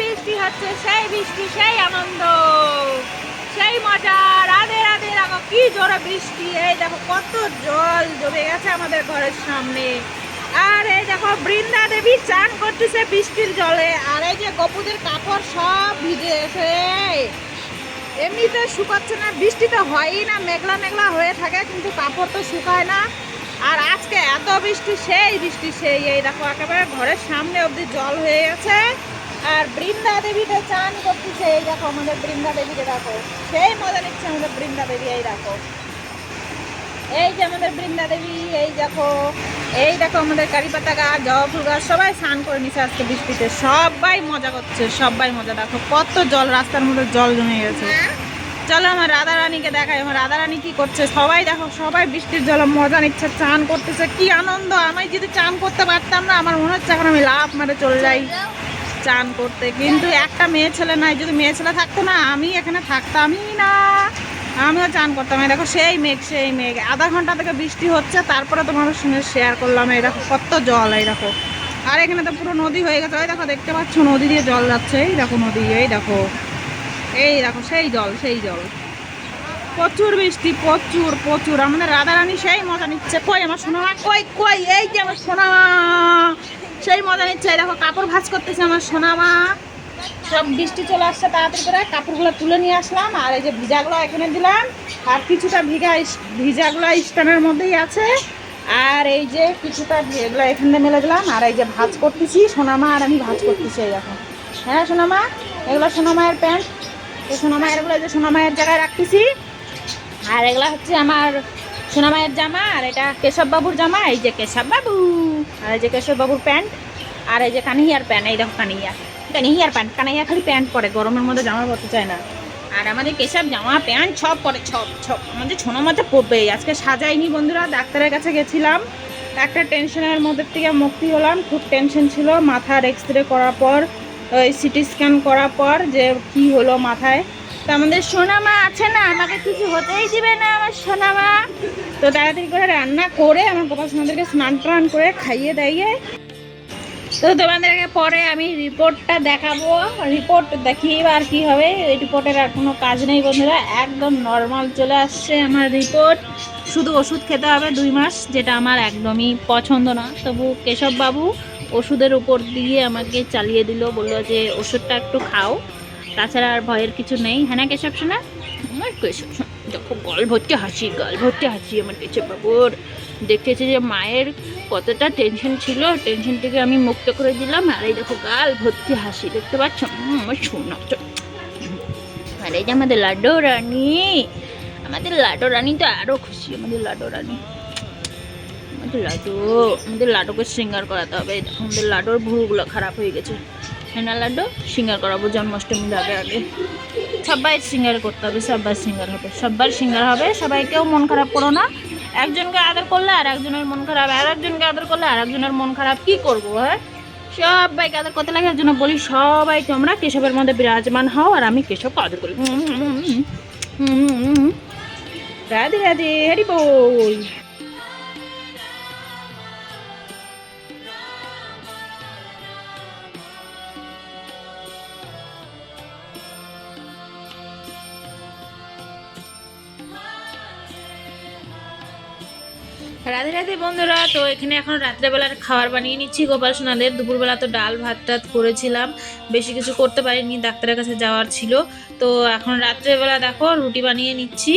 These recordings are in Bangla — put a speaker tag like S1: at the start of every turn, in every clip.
S1: বৃষ্টি হচ্ছে, সেই বৃষ্টি, সেই আনন্দ, সেই মজা। রাধে রাধে দেখো কি জোরে বৃষ্টি। এই দেখো কত জল জমে গেছে আমাদের ঘরের সামনে। আর এই দেখো বৃন্দা দেবী চান করতেছে বৃষ্টির জলে। আর এই যে গপুদের কাপড় সব ভিজে এসে এমনিতে শুকাচ্ছে না, বৃষ্টি তো হয়ই না, মেঘলা মেঘলা হয়ে থাকে, কিন্তু কাপড় তো শুকায় না। আর আজকে এত বৃষ্টি, সেই বৃষ্টি, সেই, এই দেখো একেবারে ঘরের সামনে অবধি জল হয়ে গেছে। আর বৃন্দা দেবীতে চান করতেছে এই দেখো আমাদের বৃন্দা দেবীকে দেখো সেই মজা নিচ্ছে আমাদের বৃন্দা দেবী এই দেখো। এই যে আমাদের বৃন্দা দেবী এই দেখো। এই দেখো আমাদের কারি পাতা গাছ জবা ফুল গাছ সবাই স্নান করে নিছে আজকে বৃষ্টিতে। সবাই মজা করছে সবাই মজা। দেখো কত জল রাস্তার মধ্যে জল জমে গেছে। চলো আমার রাধা রানীকে দেখাই আমার রাধা রানী কি করছে? সবাই দেখো সবাই বৃষ্টির জলে মজা নিচ্ছে চান করতেছে। কি আনন্দ আমি যদি চান করতে পারতাম না আমার মনে হচ্ছে এখন আমি লাভ মারে চলে যাই। চান করতে। কিন্তু একটা মেয়ে ছেলে নাই, যদি মেয়ে ছেলে থাকতো না, আমি এখানে থাকতামই না। আমিও চান করতাম। এই দেখো, সেই মেঘ সেই মেঘ। আধা ঘণ্টা থেকে বৃষ্টি হচ্ছে, তারপরে তোমাদের সঙ্গে শেয়ার করলাম। এই দেখো, কত জল, এই দেখো। আর এখানে তো পুরো নদী হয়ে গেছে। ওই দেখো, দেখতে পাচ্ছ, নদী দিয়ে জল যাচ্ছে। এই দেখো, নদী, এই দেখো। এই দেখো, সেই জল সেই জল। প্রচুর বৃষ্টি, প্রচুর প্রচুর। আমাদের রাধারানী সেই মজা নিচ্ছে। কই, আমার সোনামা? কই কই, এই যে আমার সোনামা। সেই মজা নিচ্ছে। দেখো, কাপড় ভাঁজ করতেছে আমার সোনামা সব বৃষ্টি চলে আসছে তাড়াতাড়ি করে। কাপড়গুলো তুলে নিয়ে আসলাম আর এই যে ভিজাগুলো এখানে দিলাম। আর কিছুটা ভিজা ভিজাগুলো স্ট্যান্ডের মধ্যেই আছে। আর এই যে কিছুটা এগুলো এখানে মেলে দিলাম। আর এই যে ভাজ করতেছি সোনামা আর আমি ভাজ করতেছি এই দেখো। হ্যাঁ সোনামা এগুলো সোনামায়ের প্যান্ট। এই সোনামায়ের এগুলো এই যে সোনামায়ের জায়গায় রাখতেছি। আর এগুলো হচ্ছে আমার সোনামায়ের জামা, আর এটা কেশব বাবুর জামা, এই যে কেশব বাবু আর এই যে কেশব বাবুর প্যান্ট, আর এই যে কানিয়ার প্যান্ট, এই দেখো কানিয়া কানিয়ার প্যান্ট কানাইয়া খালি প্যান্ট পরে, গরমের মধ্যে জামা পরতে চায় না। আর আমাদের কেশব জামা, প্যান্ট সব পরে সব সব আমাদের ছোনো মাথা পরবে। আজকে সাজাইনি বন্ধুরা, ডাক্তারের কাছে গেছিলাম। একটা টেনশনের মধ্যে থেকে মুক্তি হলাম, খুব টেনশন ছিল, মাথার এক্স রে করার পর, ওই সিটি স্ক্যান করার পর যে কি হলো মাথায়। তো আমাদের সোনামা আছে না, আমাকে কিছু হতেই দিবে না আমার সোনামা। তো তাড়াতাড়ি করে রান্না করে আমার গোপাল সোনাদেরকে স্নান টান করে খাইয়ে দাইয়ে। তো তোমাদেরকে পরে আমি রিপোর্টটা দেখাবো। রিপোর্ট দেখিয়ে আর কি হবে, এই রিপোর্টের আর কোনো কাজ নেই বন্ধুরা, একদম নর্মাল চলে আসছে আমার রিপোর্ট শুধু ওষুধ খেতে হবে দুই মাস, যেটা আমার একদমই পছন্দ না। তবু কেশববাবু ওষুধের উপর দিয়ে আমাকে চালিয়ে দিল, বলল যে ওষুধটা একটু খাও। তাছাড়া আর ভয়ের কিছু নেই। হ্যাঁ না কেশব শোনা আমার কেশব দেখো, গল ভর্তি হাসি, গল ভর্তি হাসি আমার কেশব বাবুর। দেখতেছি যে মায়ের কতটা টেনশন ছিল টেনশন থেকে আমি মুক্ত করে দিলাম। আর এই দেখো, গাল ভর্তি হাসি, দেখতে পাচ্ছ? আমার শোনা আর এই যে আমাদের লাড্ডু রানী, আমাদের লাড্ডু রানী তো আরও খুশি, আমাদের লাড্ডু রানী। আমাদের লাড্ডু, আমাদের লাড্ডুকে সিঙ্গার করাতে হবে। দেখো, আমাদের লাড্ডুর ভুলগুলো খারাপ হয়ে গেছে। হ্যাঁ না লাড্ডু, সিঙ্গার করাবো, জন্মাষ্টমীর আগে আগে। সবাই সিঙ্গার করতে হবে সবাই সিঙ্গার হবে। সবার সিঙ্গার হবে, সবাইকেও মন খারাপ করো না। একজনকে আদর করলে আর একজনের মন খারাপ, আর একজনকে আদর করলে আর একজনের মন খারাপ কি করব হ্যাঁ? সবাইকে আদর করতে লাগে এর জন্য বলি, সবাই তোমরা কেশবের মধ্যে বিরাজমান হও, আর আমি কেশবকে আদর করি। রাধে রাধে, হরি বল। রাধে রাধে বন্ধুরা, তো এখানে এখন রাত্রেবেলার খাবার বানিয়ে নিচ্ছি। গোপাল সোনাদের দুপুরবেলা তো ডাল ভাত টাত করেছিলাম, বেশি কিছু করতে পারিনি, ডাক্তারের কাছে যাওয়ার ছিল। তো এখন রাত্রেবেলা দেখো, রুটি বানিয়ে নিচ্ছি,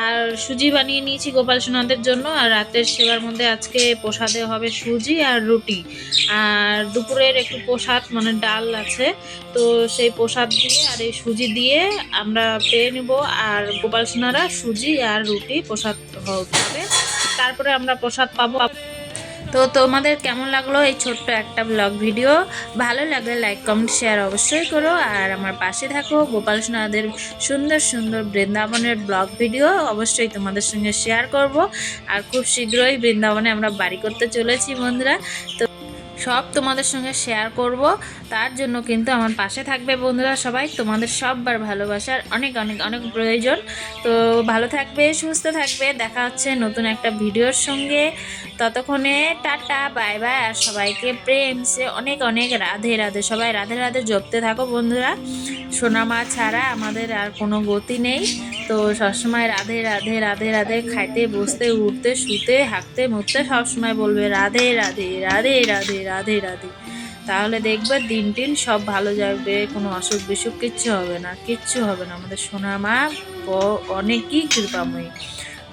S1: আর সুজি বানিয়ে নিয়েছি গোপাল সোনাদের জন্য, আর রাতের সেবার মধ্যে আজকে প্রসাদে হবে সুজি আর রুটি। আর দুপুরের একটু প্রসাদ মানে ডাল আছে, তো সেই প্রসাদ দিয়ে আর এই সুজি দিয়ে আমরা পেয়ে নেব, আর গোপাল সোনারা সুজি আর রুটি প্রসাদ হবে। তারপরে আমরা প্রসাদ পাবো। তো তোমাদের কেমন লাগল এই ছোট্ট একটা ব্লগ ভিডিও ভালো লাগলে লাইক কমেন্ট শেয়ার অবশ্যই করো। আর আমার পাশে থাকো গোপাল সোনাদের সুন্দর সুন্দর বৃন্দাবনের ব্লগ ভিডিও অবশ্যই তোমাদের সঙ্গে শেয়ার করব। আর খুব শীঘ্রই বৃন্দাবনে আমরা বাড়ি করতে চলেছি বন্ধুরা। তো
S2: সব তোমাদের সঙ্গে শেয়ার করব। তার জন্য কিন্তু আমার পাশে থাকবে বন্ধুরা সবাই। তোমাদের সববার ভালোবাসার অনেক অনেক অনেক প্রয়োজন। তো ভালো থাকবে, সুস্থ থাকবে। দেখা হচ্ছে নতুন একটা ভিডিওর সঙ্গে। ততক্ষণে টাটা বাই বাই আর সবাইকে প্রেম সে অনেক অনেক রাধে রাধে। সবাই রাধে রাধে জপতে থাকো বন্ধুরা। সোনা মা ছাড়া আমাদের আর কোনো গতি নেই। তো সবসময় রাধে রাধে রাধে রাধে খাইতে, বসতে, উঠতে, শুতে হাঁকতে মুততে সবসময় বলবে রাধে রাধে রাধে রাধে রাধে রাধে। তাহলে দেখবে দিন টিন সব ভালো যাবে, কোনো অসুখ বিসুখ কিচ্ছু হবে না, কিচ্ছু হবে না। আমাদের সোনা মা অনেকই কৃপাময়ী।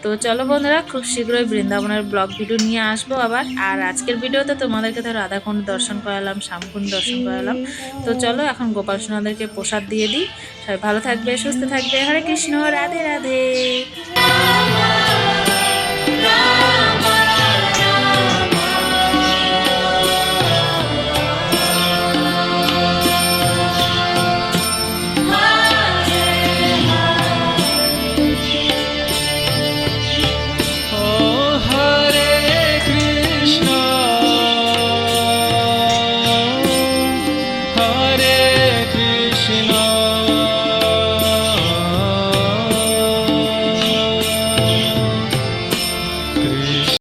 S2: তো চলো বন্ধুরা, খুব শীঘ্রই বৃন্দাবনের ব্লগ ভিডিও নিয়ে আসব আবার। আর আজকের ভিডিওতে তোমাদেরকে ধরো রাধাকুণ্ড দর্শন করালাম, শ্যামকুণ্ড দর্শন করালাম। তো চলো এখন গোপাল সোনাদেরকে প্রসাদ দিয়ে দিই। সবাই ভালো থাকবে, সুস্থ থাকবে। হরে কৃষ্ণ, রাধে রাধে।